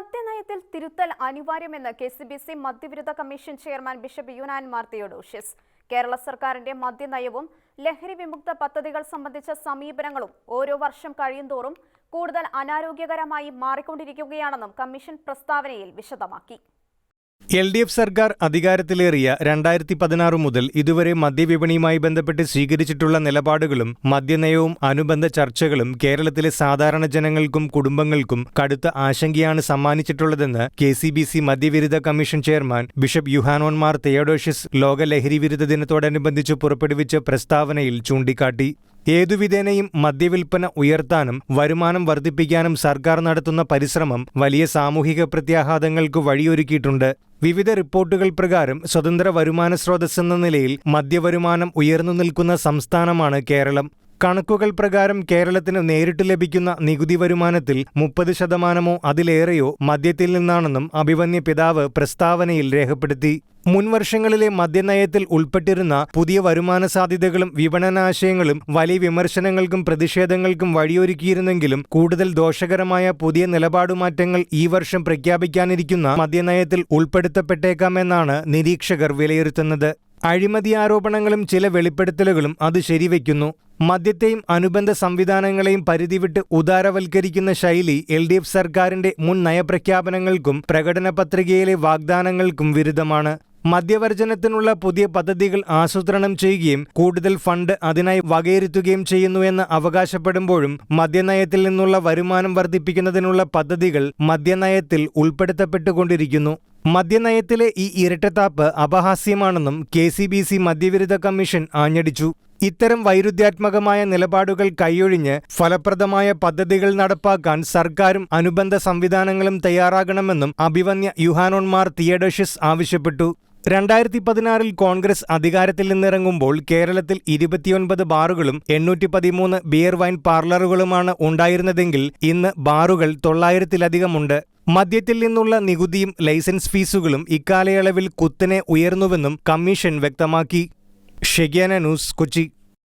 മദ്യനയത്തിൽ തിരുത്തൽ അനിവാര്യമെന്ന് K C B C മദ്യവിരുദ്ധ commission chairman bishop Yunan Mar Theodosius Kerala സർക്കാരിന്റെ മദ്യനയവും ലഹരി വിമുക്ത പദ്ധതികൾ സംബന്ധിച്ച സമീപനങ്ങളും ഓരോ വർഷം കഴിയുന്തോറും കൂടുതൽ അനാരോഗ്യകരമായി മാറിക്കൊണ്ടിരിക്കുകയാണെന്നും കമ്മീഷൻ പ്രസ്താവനയിൽ വിശദമാക്കി. എൽ ഡി എഫ് സർക്കാർ അധികാരത്തിലേറിയ രണ്ടായിരത്തി പതിനാറ് മുതൽ ഇതുവരെ മദ്യവിപണിയുമായി ബന്ധപ്പെട്ട് സ്വീകരിച്ചിട്ടുള്ള നിലപാടുകളും മദ്യനയവും അനുബന്ധ ചർച്ചകളും കേരളത്തിലെ സാധാരണ ജനങ്ങൾക്കും കുടുംബങ്ങൾക്കും കടുത്ത ആശങ്കയാണ് സമ്മാനിച്ചിട്ടുള്ളതെന്ന് K C B C മദ്യവിരുദ്ധ commission chairman bishop Yuhanon Mar Theodosius ലോക ലഹരി വിരുദ്ധ ദിനത്തോടനുബന്ധിച്ച് പുറപ്പെടുവിച്ച പ്രസ്താവനയിൽ ചൂണ്ടിക്കാട്ടി. ഏതുവിധേനയും മദ്യവിൽപ്പന ഉയർത്താനും വരുമാനം വർദ്ധിപ്പിക്കാനും സർക്കാർ നടത്തുന്ന പരിശ്രമം വലിയ സാമൂഹിക പ്രത്യാഘാതങ്ങൾക്ക് വഴിയൊരുക്കിയിട്ടുണ്ട്. വിവിധ റിപ്പോർട്ടുകൾ പ്രകാരം സ്വതന്ത്ര വരുമാന സ്രോതസ്സെന്ന നിലയിൽ മദ്യവരുമാനം ഉയർന്നു നിൽക്കുന്ന സംസ്ഥാനമാണ് കേരളം. കണക്കുകൾ പ്രകാരം കേരളത്തിന് നേരിട്ട് ലഭിക്കുന്ന നികുതി വരുമാനത്തിൽ മുപ്പത് ശതമാനമോ അതിലേറെയോ മദ്യത്തിൽ നിന്നാണെന്നും അഭിവന്യ പിതാവ് പ്രസ്താവനയിൽ രേഖപ്പെടുത്തി. മുൻവർഷങ്ങളിലെ മദ്യനയത്തിൽ ഉൾപ്പെട്ടിരുന്ന പുതിയ വരുമാന സാധ്യതകളും വിപണനാശയങ്ങളും വലിയ വിമർശനങ്ങൾക്കും പ്രതിഷേധങ്ങൾക്കും വഴിയൊരുക്കിയിരുന്നെങ്കിലും കൂടുതൽ ദോഷകരമായ പുതിയ നിലപാടുമാറ്റങ്ങൾ ഈ വർഷം പ്രഖ്യാപിക്കാനിരിക്കുന്ന മദ്യനയത്തിൽ ഉൾപ്പെടുത്തപ്പെട്ടേക്കാമെന്നാണ് നിരീക്ഷകർ വിലയിരുത്തുന്നത്. അഴിമതി ആരോപണങ്ങളും ചില വെളിപ്പെടുത്തലുകളും അത് ശരിവയ്ക്കുന്നു. മദ്യത്തെയും അനുബന്ധ സംവിധാനങ്ങളെയും പരിധിവിട്ട് ഉദാരവൽക്കരിക്കുന്ന ശൈലി എൽ ഡി എഫ് സർക്കാരിന്റെ മുൻ നയപ്രഖ്യാപനങ്ങൾക്കും പ്രകടന പത്രികയിലെ വാഗ്ദാനങ്ങൾക്കും വിരുദ്ധമാണ്. മദ്യവർജനത്തിനുള്ള പുതിയ പദ്ധതികൾ ആസൂത്രണം ചെയ്യുകയും കൂടുതൽ ഫണ്ട് അതിനായി വകയിരുത്തുകയും ചെയ്യുന്നുവെന്ന് അവകാശപ്പെടുമ്പോഴും മദ്യനയത്തിൽ നിന്നുള്ള വരുമാനം വർദ്ധിപ്പിക്കുന്നതിനുള്ള പദ്ധതികൾ മദ്യനയത്തിൽ ഉൾപ്പെടുത്തപ്പെട്ടുകൊണ്ടിരിക്കുന്നു. മദ്യനയത്തിലെ ഈ ഇരട്ടത്താപ്പ് അപഹാസ്യമാണെന്നും കെ സി ബി സി മദ്യവിരുദ്ധ കമ്മീഷൻ ആഞ്ഞടിച്ചു. ഇത്തരം വൈരുദ്ധ്യാത്മകമായ നിലപാടുകൾ കൈയൊഴിഞ്ഞ് ഫലപ്രദമായ പദ്ധതികൾ നടപ്പാക്കാൻ സർക്കാരും അനുബന്ധ സംവിധാനങ്ങളും തയ്യാറാകണമെന്നും അഭിവന്യ യുഹാനോൺമാർ തിയഡോഷ്യസ് ആവശ്യപ്പെട്ടു. രണ്ടായിരത്തി പതിനാറിൽ കോൺഗ്രസ് അധികാരത്തിൽ നിന്നിറങ്ങുമ്പോൾ കേരളത്തിൽ ഇരുപത്തിയൊൻപത് ബാറുകളും എണ്ണൂറ്റി പതിമൂന്ന് ബിയർ വൈൻ പാർലറുകളുമാണ് ഉണ്ടായിരുന്നതെങ്കിൽ ഇന്ന് ബാറുകൾ തൊള്ളായിരത്തിലധികമുണ്ട്. മദ്യത്തിൽ നിന്നുള്ള നികുതിയും ലൈസൻസ് ഫീസുകളും ഇക്കാലയളവിൽ കുത്തനെ ഉയർന്നുവെന്നും കമ്മീഷൻ വ്യക്തമാക്കി. ഷെഗ്യാന ന്യൂസ് കൊച്ചി.